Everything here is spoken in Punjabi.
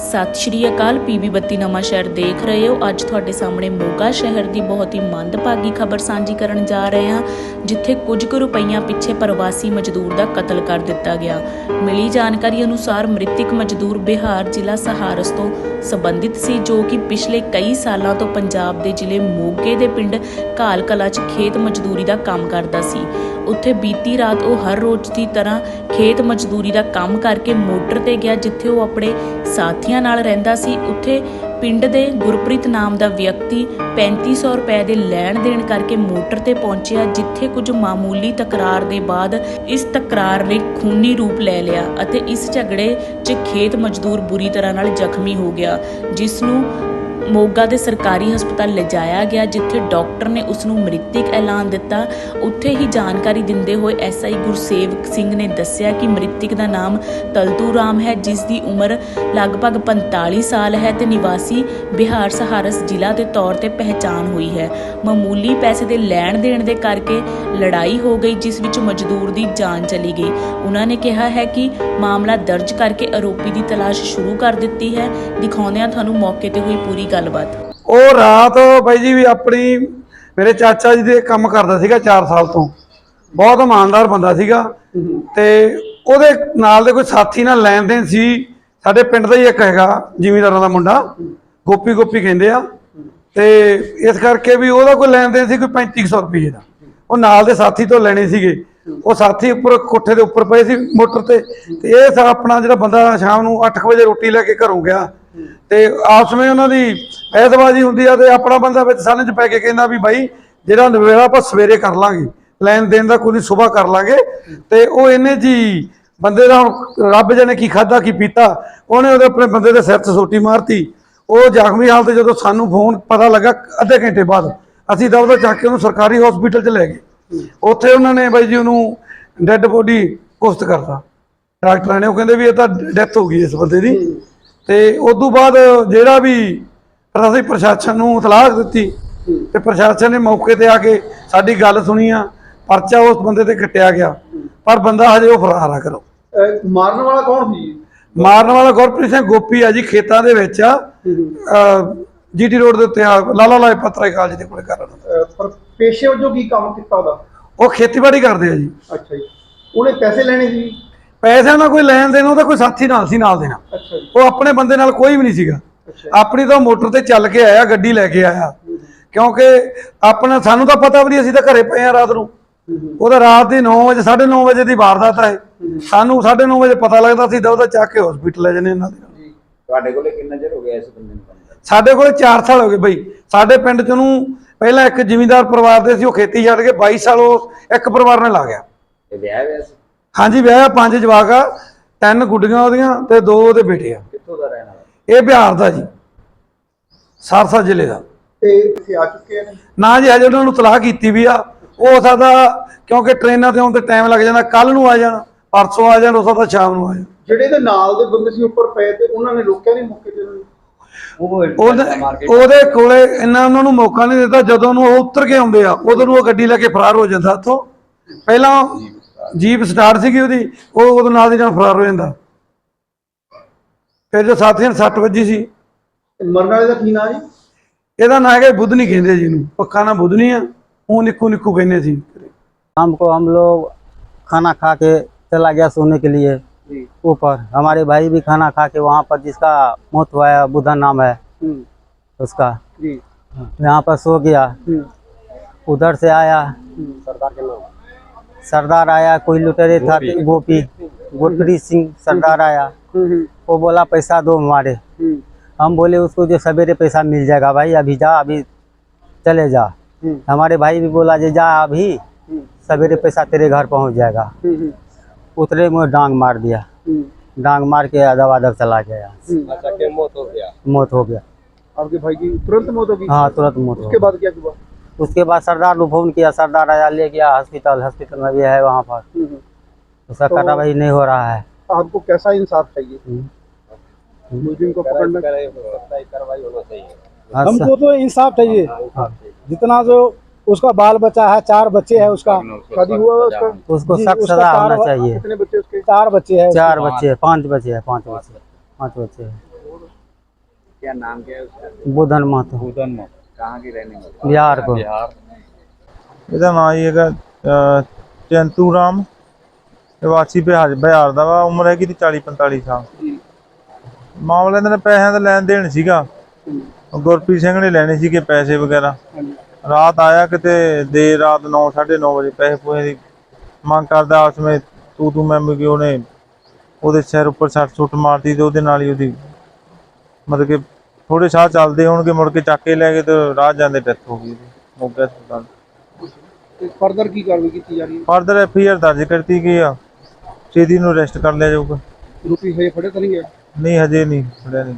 ਸਤਿ ਸ਼੍ਰੀ ਅਕਾਲ ਪੀਬੀ ਬੱਤੀ ਨਵਾਂ ਸ਼ਹਿਰ ਦੇਖ ਰਹੇ ਹੋ। ਅੱਜ ਤੁਹਾਡੇ ਸਾਹਮਣੇ ਮੋਗਾ ਸ਼ਹਿਰ ਦੀ ਬਹੁਤ ਹੀ ਮੰਦਭਾਗੀ ਖਬਰ ਸਾਂਝੀ ਕਰਨ ਜਾ ਰਹੇ ਹਾਂ, ਜਿੱਥੇ ਕੁਝ ਕੁ ਰੁਪਈਆਂ ਪਿੱਛੇ ਪ੍ਰਵਾਸੀ ਮਜ਼ਦੂਰ ਦਾ ਕਤਲ ਕਰ ਦਿੱਤਾ ਗਿਆ। ਮਿਲੀ ਜਾਣਕਾਰੀ ਅਨੁਸਾਰ ਮ੍ਰਿਤਕ ਮਜ਼ਦੂਰ ਬਿਹਾਰ ਜ਼ਿਲ੍ਹਾ ਸਹਾਰਸ ਤੋਂ ਸੰਬੰਧਿਤ ਸੀ, ਜੋ ਕਿ ਪਿਛਲੇ ਕਈ ਸਾਲਾਂ ਤੋਂ ਪੰਜਾਬ ਦੇ ਜ਼ਿਲ੍ਹੇ ਮੋਗੇ ਦੇ ਪਿੰਡ ਕਾਲ ਕਲਾ 'ਚ ਖੇਤ ਮਜ਼ਦੂਰੀ ਦਾ ਕੰਮ ਕਰਦਾ ਸੀ। ਉੱਥੇ ਬੀਤੀ ਰਾਤ ਉਹ ਹਰ ਰੋਜ਼ ਦੀ ਤਰ੍ਹਾਂ ਖੇਤ ਮਜ਼ਦੂਰੀ ਦਾ ਕੰਮ ਕਰਕੇ ਮੋਟਰ ਤੇ ਗਿਆ ਜਿੱਥੇ ਉਹ ਆਪਣੇ ਸਾਥੀਆਂ ਨਾਲ ਰਹਿੰਦਾ ਸੀ। ਉੱਥੇ ਪਿੰਡ ਦੇ ਗੁਰਪ੍ਰੀਤ ਨਾਮ ਦਾ ਵਿਅਕਤੀ 3500 ਰੁਪਏ ਦੇ ਲੈਣ ਦੇਣ ਕਰਕੇ ਮੋਟਰ ਤੇ ਪਹੁੰਚਿਆ, ਜਿੱਥੇ ਕੁਝ ਮਾਮੂਲੀ ਤਕਰਾਰ ਦੇ ਬਾਅਦ ਇਸ ਤਕਰਾਰ ਨੇ ਖੂਨੀ ਰੂਪ ਲੈ ਲਿਆ ਅਤੇ ਇਸ ਝਗੜੇ 'ਚ ਖੇਤ ਮਜ਼ਦੂਰ ਬੁਰੀ ਤਰ੍ਹਾਂ ਨਾਲ ਜ਼ਖਮੀ ਹੋ ਗਿਆ, ਜਿਸ ਨੂੰ ਮੋਗਾ ਦੇ ਸਰਕਾਰੀ ਹਸਪਤਾਲ ਲਿਜਾਇਆ ਗਿਆ, ਜਿੱਥੇ ਡਾਕਟਰ ਨੇ ਉਸ ਨੂੰ ਮ੍ਰਿਤਕ ਐਲਾਨ ਦਿੱਤਾ। ਉੱਥੇ ਹੀ ਜਾਣਕਾਰੀ ਦਿੰਦੇ ਹੋਏ ਐਸਆਈ ਗੁਰਸੇਵਕ ਸਿੰਘ ਨੇ ਦੱਸਿਆ ਕਿ ਮ੍ਰਿਤਕ ਦਾ ਨਾਮ ਤਲਤੂ ਰਾਮ ਹੈ, ਜਿਸ ਦੀ ਉਮਰ ਲਗਭਗ 45 ਸਾਲ ਹੈ ਤੇ ਨਿਵਾਸੀ ਬਿਹਾਰ ਸਹਾਰਸ ਜ਼ਿਲ੍ਹਾ ਦੇ ਤੌਰ ਤੇ ਪਹਿਚਾਨ ਹੋਈ ਹੈ। ਮਾਮੂਲੀ ਪੈਸੇ ਦੇ ਲੈਣ ਦੇਣ ਦੇ ਕਰਕੇ ਲੜਾਈ ਹੋ ਗਈ, ਜਿਸ ਵਿੱਚ ਮਜ਼ਦੂਰ ਦੀ ਜਾਨ ਚਲੀ ਗਈ। ਉਹਨਾਂ ਨੇ ਕਿਹਾ ਹੈ ਕਿ ਮਾਮਲਾ ਦਰਜ ਕਰਕੇ ਆਰੋਪੀ ਦੀ ਤਲਾਸ਼ ਸ਼ੁਰੂ ਕਰ ਦਿੱਤੀ ਹੈ। ਦਿਖਾਉਂਦੇ ਹਾਂ ਤੁਹਾਨੂੰ ਮੌਕੇ ਤੇ ਹੋਈ ਪੂਰੀ ਗੱਲਬਾਤ। ਉਹ ਰਾਤ ਬਾਈ ਜੀ ਵੀ ਆਪਣੀ, ਮੇਰੇ ਚਾਚਾ ਜੀ ਦੇ ਕੰਮ ਕਰਦਾ ਸੀਗਾ 4 ਸਾਲ ਤੋਂ। ਬਹੁਤ ਇਮਾਨਦਾਰ ਬੰਦਾ ਸੀਗਾ। ਤੇ ਉਹਦੇ ਨਾਲ ਦੇ ਕੋਈ ਸਾਥੀ ਨਾਲ ਲੈਣ ਦੇਣ ਸੀ। ਸਾਡੇ ਪਿੰਡ ਦਾ ਹੀ ਇੱਕ ਹੈਗਾ, ਜ਼ਿਮੀਂਦਾਰਾਂ ਦਾ ਮੁੰਡਾ। ਗੋਪੀ ਗੋਪੀ ਕਹਿੰਦੇ ਆ। ਤੇ ਇਸ ਕਰਕੇ ਵੀ ਉਹਦਾ ਕੋਈ ਲੈਣ ਦੇਣ ਸੀ ਕੋਈ 3500 ਰੁਪਏ ਦਾ। ਉਹ ਨਾਲ ਦੇ ਸਾਥੀ ਤੋਂ ਲੈਣੇ ਸੀਗੇ। ਉਹ ਸਾਥੀ ਉੱਪਰ ਕੋਠੇ ਦੇ ਉੱਪਰ ਪਏ ਸੀ ਮੋਟਰ ਤੇ। ਤੇ ਇਹ ਸਾ ਆਪਣਾ ਜਿਹੜਾ ਬੰਦਾ ਸ਼ਾਮ ਨੂੰ 8 ਵਜੇ ਰੋਟੀ ਲੈ ਕੇ ਘਰੋਂ ਗਿਆ। ਤੇ ਆਪਸ ਵਿੱਚ ਉਹਨਾਂ ਦੀ ਐਤਬਾਜ਼ੀ ਹੁੰਦੀ ਆ ਤੇ ਆਪਣਾ ਬੰਦਾ ਵਿੱਚ ਸਾਨੇ ਚ ਪੈ ਕੇ ਕਹਿੰਦਾ ਵੀ ਬਾਈ, ਜਿਹੜਾ ਨਵੇੜਾ ਆਪਾਂ ਸਵੇਰੇ ਕਰ ਲਾਂਗੇ। ਲੈਣ ਦੇਣ ਦਾ ਕੋਈ ਸਵੇਰ ਕਰ ਲਾਂਗੇ। ਤੇ ਉਹ ਇਹਨੇ ਜੀ ਬੰਦੇ ਦਾ ਹੁਣ ਰੱਬ ਜਾਣੇ ਕੀ ਖਾਦਾ ਕੀ ਪੀਤਾ। ਉਹਨੇ ਉਹਦੇ ਆਪਣੇ ਬੰਦੇ ਦੇ ਸਿਰ 'ਚ ਸੋਟੀ ਮਾਰਤੀ। ਉਹ ਜ਼ਖਮੀ ਹਾਲਤ ਜਦੋਂ ਸਾਨੂੰ ਫੋਨ ਪਤਾ ਲੱਗਾ ਅੱਧੇ ਘੰਟੇ ਬਾਅਦ, ਅਸੀਂ ਦਵਦਾ ਚੱਕ ਕੇ ਉਹਨੂੰ ਸਰਕਾਰੀ ਹਸਪੀਟਲ 'ਚ ਲੈ ਗਏ। ਉੱਥੇ ਉਹਨਾਂ ਨੇ ਬਾਈ ਜੀ ਉਹਨੂੰ ਡੈੱਡ ਬੋਡੀ ਕੁਸਤ ਕਰਤਾ। ਡਾਕਟਰਾਂ ਨੇ ਉਹ ਕਹਿੰਦੇ ਵੀ ਇਹ ਤਾਂ ਡੈਥ ਹੋ ਗਈ ਇਸ ਬੰਦੇ ਦੀ। ਤੇ ਉਸ ਤੋਂ ਬਾਅਦ ਜਿਹੜਾ ਵੀ ਅਸੀਂ ਪ੍ਰਸ਼ਾਸਨ ਨੂੰ ਇਤਲਾਹ ਦਿੱਤੀ ਤੇ ਪ੍ਰਸ਼ਾਸਨ ਨੇ ਮੌਕੇ ਤੇ ਆ ਕੇ ਸਾਡੀ ਗੱਲ ਸੁਣੀ ਆ, ਪਰਚਾ ਉਸ ਬੰਦੇ ਤੇ ਕੱਟਿਆ ਗਿਆ। ਪਰ ਬੰਦਾ ਹਜੇ ਉਹ ਫਰਾਰ ਆ ਕਰੋ ਮਾਰਨ ਵਾਲਾ ਕੌਣ ਸੀ? ਮਾਰਨ ਵਾਲਾ ਗੁਰਪ੍ਰੀਤ ਸਿੰਘ ਗੋਪੀ ਆ ਜੀ ਖੇਤਾਂ ਦੇ ਵਿੱਚ ਆ। ਜੀਟੀ ਰੋਡ ਦੇ ਉੱਤੇ ਆ ਲਾਲਾ ਲਾਏ ਪੱਤਰਾ ਕਾਲਜ ਦੇ ਕੋਲੇ ਕਰਨ ਪਰ ਪੇਸ਼ੇ ਵਜੋਂ ਕੀ ਕੰਮ ਕੀਤਾ ਉਹਦਾ? ਉਹ ਖੇਤੀਬਾੜੀ ਕਰਦੇ ਆ ਜੀ। ਅੱਛਾ ਜੀ। ਉਹਨੇ ਪੈਸੇ ਲੈਣੇ ਸੀ? ਪੈਸਿਆਂ ਦਾ ਕੋਈ ਲੈਣ ਦੇਣ ਉਹਦਾ ਕੋਈ ਸਾਥੀ ਨਾਲ ਸੀ ਨਾਲ ਦੇਣਾ ਅੱਛਾ ਜੀ। ਉਹ ਆਪਣੇ ਬੰਦੇ ਨਾਲ ਕੋਈ ਵੀ ਨਹੀਂ ਸੀਗਾ। ਆਪਣੀ ਤਾਂ ਮੋਟਰ ਤੇ ਚੱਲ ਕੇ ਆਇਆ ਗੱਡੀ ਲੈ ਕੇ ਆਇਆ। ਕਿਉਂਕਿ ਆਪਣਾ ਸਾਨੂੰ ਤਾਂ ਪਤਾ ਵੀ ਨਹੀਂ ਅਸੀਂ ਤਾਂ ਘਰੇ ਪਏ ਆ ਰਾਤ ਨੂੰ। ਉਹਦਾ ਰਾਤ ਦੀ 9 ਵਜੇ 9:30 ਵਜੇ ਦੀ ਵਾਰਦਾਤ ਹੈ ਸਾਨੂੰ 9:30 ਵਜੇ ਪਤਾ ਲੱਗਦਾ ਸੀ ਤਾਂ ਉਹਦਾ ਚੱਕ ਕੇ ਹਸਪੀਟਲ ਲੈ ਜੰਨੇ ਇਹਨਾਂ ਦੇ। ਨਾਲ। ਜੀ। ਤੁਹਾਡੇ ਕੋਲੇ ਕਿੰਨਾ ਚਿਰ ਹੋ ਗਿਆ ਇਸ ਬੰਦੇ ਨੂੰ ਸਾਡੇ ਕੋਲ 4 ਸਾਲ ਹੋ ਗਏ ਬਈ। ਸਾਡੇ ਪਿੰਡ ਚ ਉਹਨੂੰ ਪਹਿਲਾਂ ਇੱਕ ਜ਼ਿਮੀਂਦਾਰ ਪਰਿਵਾਰ ਦੇ ਸੀ ਉਹ ਖੇਤੀ ਛੱਡ ਕੇ 22 ਸਾਲ ਉਹ ਇੱਕ ਪਰਿਵਾਰ ਨੇ ਲਾ ਗਿਆ। ਇਹ ਵਿਆਹ ਹੋਇਆ ਸੀ? ਹਾਂਜੀ ਵਿਆਹ ਪੰਜ ਜਵਾਕ ਆ ਤਿੰਨ ਗੁੱਡੀਆਂ ਉਹਦੀਆਂ ਤੇ ਦੋ ਉਹਦੇ ਬੇਟੇ ਆ। ਕਿੱਥੋਂ ਦਾ ਰਹਿਣ ਵਾਲਾ? ਇਹ ਬਿਹਾਰ ਦਾ ਜੀ ਸਰਸਾ ਜ਼ਿਲ੍ਹੇ ਦਾ। ਤੇ ਇੱਥੇ ਆ ਚੁੱਕੇ ਨੇ ਨਾ ਜੀ ਹਜੇ ਉਹਨਾਂ ਨੂੰ ਤਲਾਹ ਕੀਤੀ ਵੀ ਆ। ਹੋ ਸਕਦਾ ਕਿਉਂਕਿ ਟ੍ਰੇਨਾਂ ਤੇ ਆਉਣ ਤੇ ਟਾਈਮ ਲੱਗ ਜਾਂਦਾ ਕੱਲ ਨੂੰ ਆ ਜਾਣ ਪਰਸੋਂ ਆ ਜਾਣ ਹੋ ਸਕਦਾ ਸ਼ਾਮ ਨੂੰ ਆ ਜਾਣ। ਜਿਹੜੇ ਦੇ ਨਾਲ ਦੇ ਬੰਦੇ ਸੀ ਉੱਪਰ ਪਏ ਤੇ ਉਹਨਾਂ ਨੇ ਰੋਕਿਆ ਨਹੀਂ ਮੌਕੇ ਤੇ ਨੂੰ? ਉਹਦੇ ਉਹਦੇ ਕੋਲੇ ਇੰਨਾ ਉਹਨਾਂ ਨੂੰ ਮੌਕਾ ਨਹੀਂ ਦਿੱਤਾ ਜਦੋਂ ਨੂੰ ਉਹ ਉਤਰ ਕੇ ਆਉਂਦੇ ਆ ਉਦੋਂ ਨੂੰ ਉਹ ਗੱਡੀ ਲੈ ਕੇ ਫਰਾਰ ਹੋ ਜਾਂਦਾ ਉੱਥੋਂ। ਪਹਿਲਾਂ ਜੀਪ ਸਟਾਰਟ ਸੀਗੀ ਉਹਦੀ ਉਹ ਉਹਦੇ ਨਾਲ ਦੀ ਨਾਲ ਫਰਾਰ ਹੋ ਜਾਂਦਾ। ਫਿਰ ਜੋ ਸਾਥੀਆਂ ਨੂੰ ਸੱਟ ਵੱਜੀ ਸੀ। ਮਰਨ ਵਾਲੇ ਦਾ ਕੀ ਨਾਂ ਜੀ? ਇਹਦਾ ਨਾਂ ਹੈਗਾ ਬੁੱਧਨੀ ਕਹਿੰਦੇ ਜੀ ਇਹਨੂੰ ਪੱਕਾ ਨਾਂ ਬੁੱਧਨੀ ਆ। उनिक उनिक कहने जी। हमको हम लोग खाना खा के चला गया सोने के लिए। ऊपर। हमारे भाई भी खाना खा के वहाँ पर जिसका मौत हुआ है बुधा नाम है उसका। यहाँ पर सो गया। उधर से आया। सरदार के नाम। सरदार आया कोई लुटेरे था गोपी। तो गुरप्रीत सिंह सरदार आया। वो बोला पैसा दो हमारे। हम बोले उसको जो सवेरे पैसा मिल जाएगा भाई अभी जा अभी चले जा। हम्म। हमारे भाई भी बोला जा अभी हम्म। सवेरे पैसा तेरे घर पहुँच जाएगा। हम्म, उतरे में डांग मार दिया। डांग मार के अदब अदब चला अच्छा, गया। मौत हो गया? आपके भाई की तुरंत मौत होगी हाँ तुरंत मौत उसके बाद क्या हुआ? उसके बाद सरदार को फ़ोन किया सरदार आया ले गया हॉस्पिटल हॉस्पिटल में भी है वहाँ पर। उसका तो कार्रवाई नहीं हो रहा है। आपको कैसा इंसाफ चाहिए? मुजरिम को पकड़ना कार्रवाई होना चाहिए। हाँ, हमको तो इंसाफ चाहिए। हाँ, जितना जो उसका बाल बच्चा है चार बच्चे हैं उसका शादी हुआ है उसका उसको जी, सख्त उसका सजा चार होना वा- चाहिए कितने बच्चे उसके चार बच्चे हैं चार बच्चे हैं पांच बच्चे हैं पांच बच्चे पांच बच्चे हैं क्या नाम क्या है उसका बुधन महतो भूतन में कहाँ की रहने वाली बिहार को बिहार ਇਹਦਾ ਨਾਂ ਜੀ ਹੈਗਾ ਅਹ, ਚੰਤੂ ਰਾਮ ਨਿਵਾਸੀ ਬਿਹਾਰ ਬਿਹਾਰ ਦਾ ਵਾ ਉਮਰ ਹੈਗੀ ਦੀ 40 45 ਸਾਲ ਮਾਮਲਾ ਇਹਨਾਂ ਦਾ ਪੈਸਿਆਂ ਦਾ ਲੈਣ ਦੇਣ ਸੀਗਾ ਗੁਰਪ੍ਰੀਤ ਸਿੰਘ ਨੇ ਲੈਣੇ ਸੀਗੇ ਪੈਸੇ ਵਗੈਰਾ ਰਾਤ ਆਇਆ ਕਿਤੇ ਦੇਰ ਰਾਤ 9 9:30 ਵਜੇ ਪੈਸੇ ਪੂਏ ਦੀ ਮੰਗ ਕਰਦਾ ਉਸ ਵਿੱਚ ਤੂੰ ਤੂੰ ਮੈਂ ਕਿ ਉਹਨੇ ਉਹਦੇ ਸਿਰ ਉੱਪਰ ਸੱਟ ਸੁੱਟ ਮਾਰਤੀ ਤੇ ਉਹਦੇ ਨਾਲ ਹੀ ਉਹਦੀ ਮਤਲਬ ਕਿ ਥੋੜੇ ਸਾਹ ਚੱਲਦੇ ਹੋਣਗੇ ਮੁੜ ਕੇ ਚੱਕ ਕੇ ਲੈ ਗਏ ਤੇ ਰਾਹ ਜਾਂਦੇ ਡੈਥ ਹੋ ਗਈ ਉਹਦੀ ਮੋਗਾ ਹਸਪਤਾਲ ਤੇ ਫਰਦਰ ਕੀ ਕਾਰਵਾਈ ਕੀਤੀ ਜਾ ਰਹੀ ਹੈ? ਫਰਦਰ ਐਫ ਆਈ ਆਰ ਦਰਜ ਕਰਤੀ ਗਈ ਆ ਛੇਤੀ ਨੂੰ ਅਰੈਸਟ ਕਰ ਲਿਆ ਜਾਊਗਾ। ਰੂਪੀ ਹਜੇ ਫੜੇ ਤਾਂ ਨਹੀਂ ਗਿਆ? ਨਹੀਂ ਹਜੇ ਨਹੀਂ ਫੜਿਆ ਨਹੀਂ